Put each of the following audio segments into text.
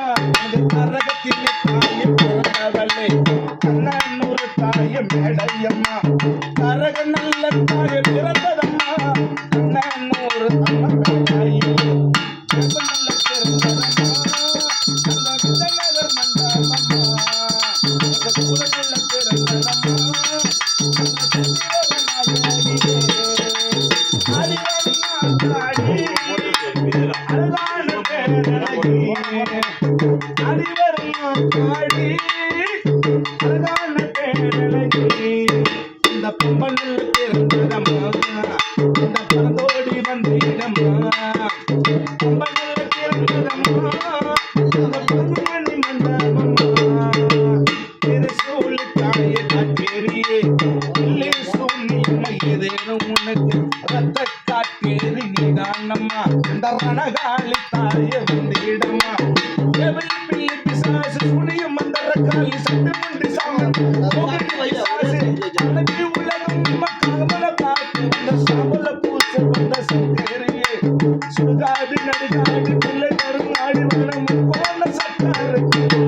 அந்த கரகத்திலே பிறந்தவளே கண்ணனூர் தாயும் மேடையம்மா. கரக நல்ல தாய பிறந்ததம்மா. கண்ணனூர் அம்மா அடிவரும் பாடி. அழகான பேரழகி. இந்த பொம்பனில் பிள்ளை பிசாசு சுனியும் மந்தர காலி சட்டு சாமன் கோபடி பிசாசு அன்னைக்கு உலகம் காத்து வந்த சாமல பூச வந்த சங்கரியே சுடுகாடு நடுகாடு பிள்ளை வனம் போன சட்டாருக்கு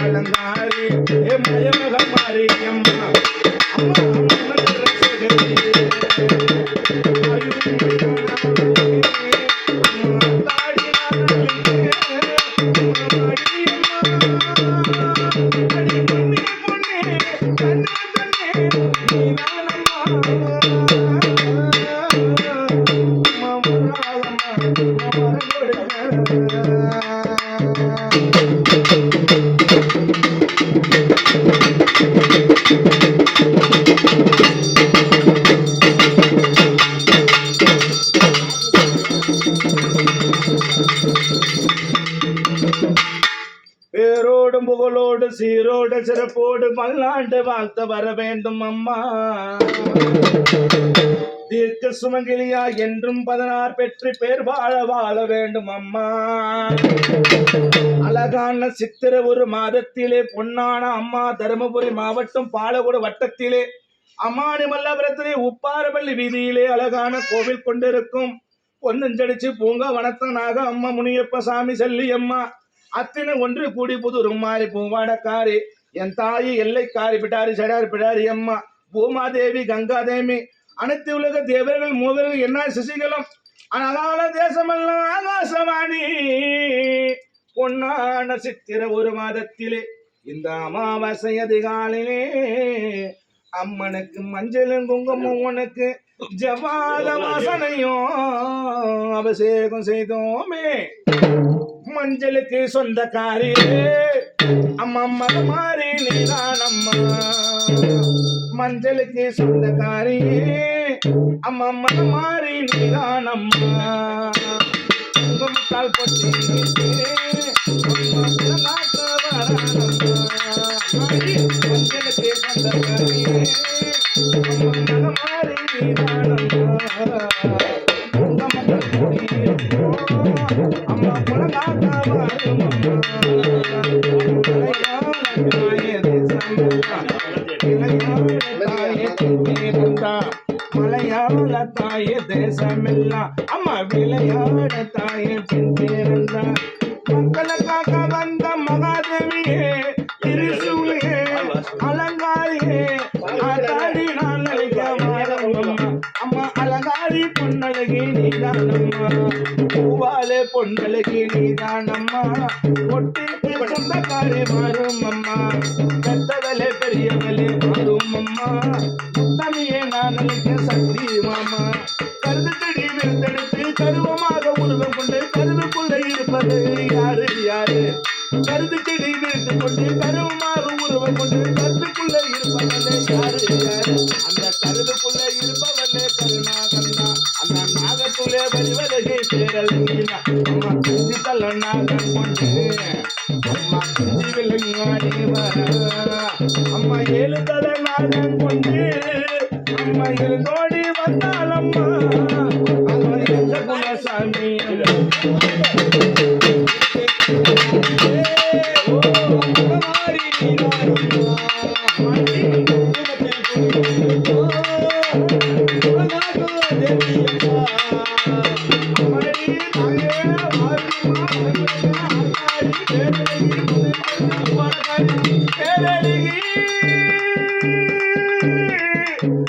அலங்காரி. ஏ மயமகமாரி அம்மா அம்மா பேரோடும் புகழோடு சீரோடு சிறப்போடு பல்லாண்டு வாழ்த்த வர வேண்டும் அம்மா. தீர்க்க சுமங்கிலியா என்றும் பதினாறு பெற்று பேர் வாழ வாழ வேண்டும் அம்மா. அழகான சித்திர ஒரு மாதத்திலே பொன்னான அம்மா தருமபுரி மாவட்டம் பாலகோடு வட்டத்திலே அம்மானி மல்லபுரத்திலே உப்பாரப்பள்ளி வீதியிலே அழகான கோவில் கொண்டிருக்கும். பொன்னஞ்சடிச்சு பூங்கா வனத்தனாக அம்மா முனியப்ப சாமி செல்லி அம்மா அத்தனை ஒன்று கூடி புது மாறி பூவாடக்காரி. என் தாயி எல்லைக்காரி பிட்டாரி சடார் பிடாரி அம்மா. பூமாதேவி கங்காதேவி. அனைத்து உலக தேவர்கள் மூவர்கள் என்ன சிசிகளும். அழகான தேசமெல்லாம் ஆகாசவாணி. பொன்னான சித்திர ஒரு மாதத்திலே இந்த அமாவாசை அதிகாலிலே அம்மனுக்கு மஞ்சளும் குங்குமம் உனக்கு ஜவாத வாசனையும் அபிஷேகம் செய்தோமே. மஞ்சளுக்கு சொந்தக்காரி. அம்மா அம்மா மாறி நீதான் அம்மா மஞ்சளுக்கு சொந்தக்காரி. அம்மா அம்மா மாறி நீதான் அம்மா முத்தால் கொட்டி மஞ்சளுக்கு சொந்தக்காரி. அம்மா பூவாலே பொன்னழகி நீதானம்மா ஒட்டிக்கு சொந்தக்காரி மாறும் அம்மா பெத்தவளே பெரியவளே மாறும் அம்மா முத்தமியே நான் நினைக்க சக்தி மாமா. கருது செடி விருத்தெடுத்து கருவமாக உருவம் கொண்டு கருவுக்குள்ள இருப்பது யாரு யாரு? கருது செடி விருத்து கொண்டு கருவமாக உருவம் கொண்டு அம்மா குஞ்சி தள்ள நாகன் கொண்டு அம்மா குஞ்சி விலங்காடி வர அம்மா ஏழு தலை நாகன் கொண்டு அம்மா எழுந்தோடி வந்தாலம்மா அம்மா எந்த குலசாமி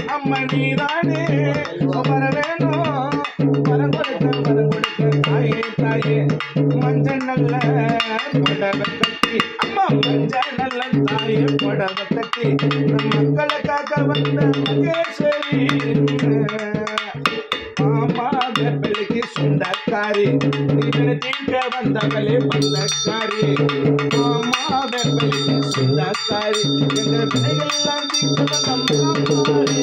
அம்மா நீதானே வர வேணும். வரம் வரம் தாயே தாயே. மஞ்சள் நல்ல புடவை கட்டி. அம்மா மஞ்சள் நல்ல தாயே புடவை கட்டி. நம் மக்களுக்காக வந்த மகேஸ்வரி. மாமா சொந்தக்காரி. தீங்க வந்தவளே பந்தக்காரி. மாமா வெப்பலிக்கு சொந்தக்காரி எங்க வினைகள்லாம் தீர்க்க வந்த மாமாரி